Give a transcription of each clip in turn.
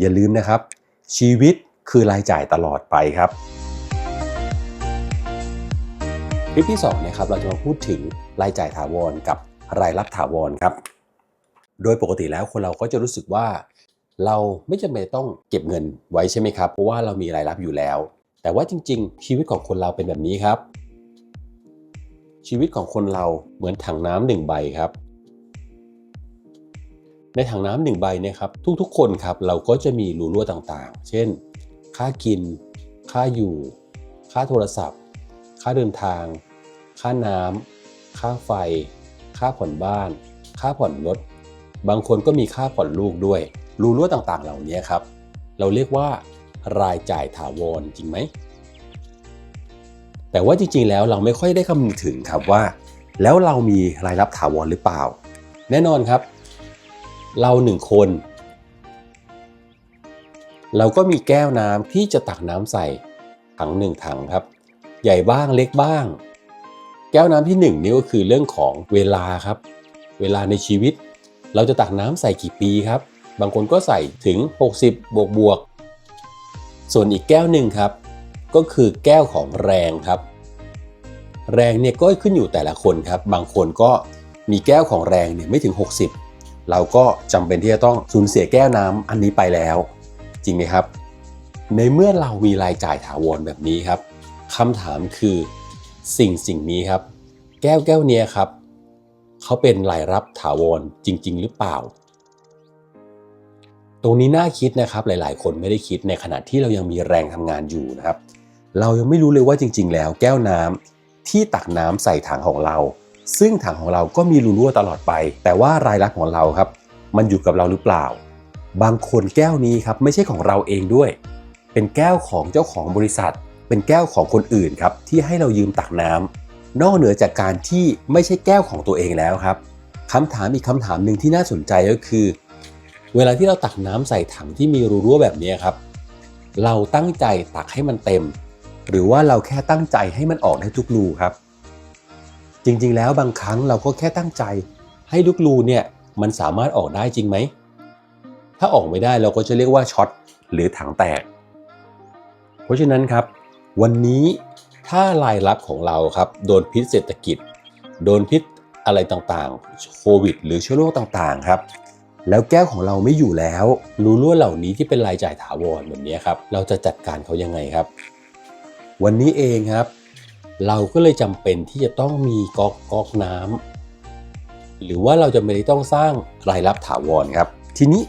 อย่าลืมนะครับ ชีวิตคือรายจ่ายตลอดไปครับคลิปที่ 2 นะครับ เราจะมาพูดถึงรายจ่ายถาวรกับรายรับถาวรครับ โดยปกติแล้วคนเราก็จะรู้สึกว่า เราไม่จำเป็นต้องเก็บเงินไว้ใช่ไหมครับ เพราะว่าเรามีรายรับอยู่แล้ว แต่ว่าจริง ๆ ชีวิตของคนเราเป็นแบบนี้ครับ ชีวิตของคนเราเหมือนถังน้ำหนึ่งใบครับ ในถังน้ำหนึ่งใบนี่ยครับทุกๆ คนครับเราก็จะมีรูรั่วต่างๆ เช่น ค่ากิน ค่าอยู่ ค่าโทรศัพท์ ค่าเดินทาง ค่าน้ำค่าไฟ ค่าผ่อนบ้าน ค่าผ่อนรถ บางคนก็มีค่าผ่อนลูกด้วย รูรั่วต่างๆ เหล่านี้ครับ เราเรียกว่ารายจ่ายถาวรจริงไหม แต่ว่าจริงๆ แล้วเราไม่ค่อยได้คำนึงถึงครับว่า แล้วเรามีรายรับถาวรหรือเปล่า แน่นอนครับ เราหนึ่งคน เราก็มีแก้วน้ำที่จะตักน้ำใส่ถังหนึ่งถังครับ ใหญ่บ้างเล็กบ้าง แก้วน้ำที่หนึ่งนี่ก็คือเรื่องของเวลาครับ เวลาในชีวิต เราจะตักน้ำใส่กี่ปีครับ บางคนก็ใส่ถึง 60 บวกบวก ส่วนอีกแก้วหนึ่งครับ ก็คือแก้วของแรงครับ แรงเนี่ยก็ขึ้นอยู่แต่ละคนครับ บางคนก็มีแก้วของแรงเนี่ยไม่ถึง 60 เราก็จำเป็นที่จะต้องสูญเสียแก้วน้ำอันนี้ไปแล้ว จริงไหมครับ ในเมื่อเรามีรายจ่ายถาวรแบบนี้ครับคำถามคือสิ่งสิ่งนี้ครับ แก้วแก้วเนี้ยครับเขาเป็นรายรับถาวรจริง ๆ หรือเปล่า ตรงนี้น่าคิดนะครับหลาย ๆ คนไม่ได้คิดในขณะที่เรายังมีแรงทำงานอยู่นะครับ เรายังไม่รู้เลยว่าจริง ๆ แล้วแก้วน้ำที่ตักน้ำใส่ถังของเรา ซึ่งถังของเราก็มีรูรั่วตลอดไป แต่ว่ารายรับของเราครับ มันอยู่กับเราหรือเปล่า บางคนแก้วนี้ครับไม่ใช่ของเราเองด้วย เป็นแก้วของเจ้าของบริษัท เป็นแก้วของคนอื่นครับที่ให้เรายืมตักน้ำนอกเหนือจากการที่ไม่ใช่แก้วของตัวเองแล้วครับคำถามอีกคำถามหนึ่งที่น่าสนใจก็คือ เวลาที่เราตักน้ำใส่ถังที่มีรูรั่วแบบนี้ครับ เราตั้งใจตักให้มันเต็ม หรือว่าเราแค่ตั้งใจให้มันออกได้ทุกรูครับ จริงๆ แล้วบางครั้งเราก็แค่ตั้งใจ ให้ทุกรูเนี่ยมันสามารถออกได้จริงไหม ถ้าออกไม่ได้เราก็จะเรียกว่าช็อตหรือถังแตก เพราะฉะนั้นครับ วันนี้ถ้ารายรับของเราครับโดนพิษเศรษฐกิจ โดนพิษอะไรต่างๆ โควิด หรือเชื้อโรคต่างๆครับ แล้วแก้วของเราไม่อยู่แล้ว รูรั่วเหล่านี้ที่เป็นรายจ่ายถาวรแบบนี้ครับ เราจะจัดการเขายังไงครับ วันนี้เองครับ เราก็เลยจำเป็นที่จะต้องมีก๊อกก๊อกน้ำหรือว่าเราจะไม่ได้ต้องสร้างรายรับถาวรครับ ทีนี้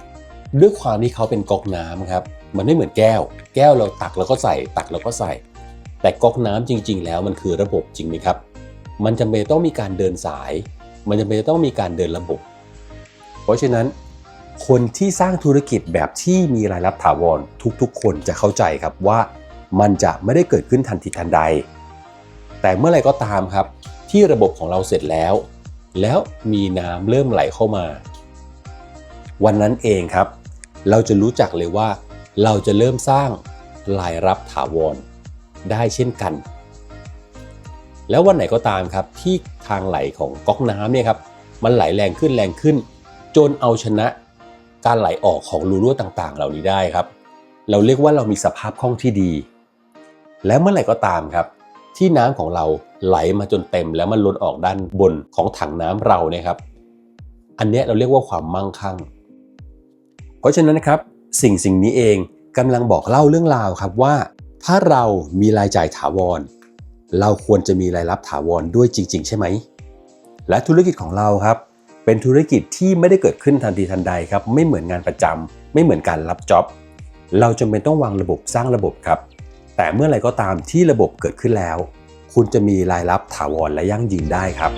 ด้วยความที่เขาเป็นก๊อกน้ำครับ มันไม่เหมือนแก้ว แก้วเราตักแล้วก็ใส่ ตักแล้วก็ใส่ แต่ก๊อกน้ำจริง ๆ แล้วมันคือระบบจริงไหมครับ มันจำเป็นต้องมีการเดินสาย มันจำเป็นต้องมีการเดินระบบ เพราะฉะนั้น คนที่สร้างธุรกิจแบบที่มีรายรับถาวรทุกๆ คนจะเข้าใจครับว่า มันจะไม่ได้เกิดขึ้นทันทีทันใด แต่เมื่อไรก็ตามครับ ที่ระบบของเราเสร็จแล้ว แล้วมีน้ำเริ่มไหลเข้ามา วันนั้นเองครับ เราจะรู้จักเลยว่า เราจะเริ่มสร้างรายรับถาวรได้เช่นกัน แล้ววันไหนก็ตามครับ ที่ทางไหลของก๊อกน้ำเนี่ยครับมันไหลแรงขึ้นแรงขึ้น จนเอาชนะการไหลออกของรูรั่วต่างๆ เหล่านี้ได้ครับ เราเรียกว่าเรามีสภาพคล่องที่ดี และเมื่อไหร่ก็ตามครับ ที่น้ำของเราไหลมาจนเต็ม แล้วมันล้นออกด้านบนของถังน้ำเราเนี่ยครับ อันนี้เราเรียกว่าความมั่งคั่ง เพราะฉะนั้นนะครับสิ่งสิ่งนี้เองกำลังบอกเล่าเรื่องราวครับว่า ถ้าเรามีรายจ่ายถาวร เราควรจะมีรายรับถาวรด้วยจริง ๆ ใช่ไหม และธุรกิจของเราครับ เป็นธุรกิจที่ไม่ได้เกิดขึ้นทันทีทันใดครับ ไม่เหมือนงานประจำไม่เหมือนการรับจ็อบเราจำเป็นต้องวางระบบสร้างระบบครับ แต่เมื่อไรก็ตามที่ระบบเกิดขึ้นแล้ว คุณจะมีรายรับถาวรและยั่งยืนได้ครับ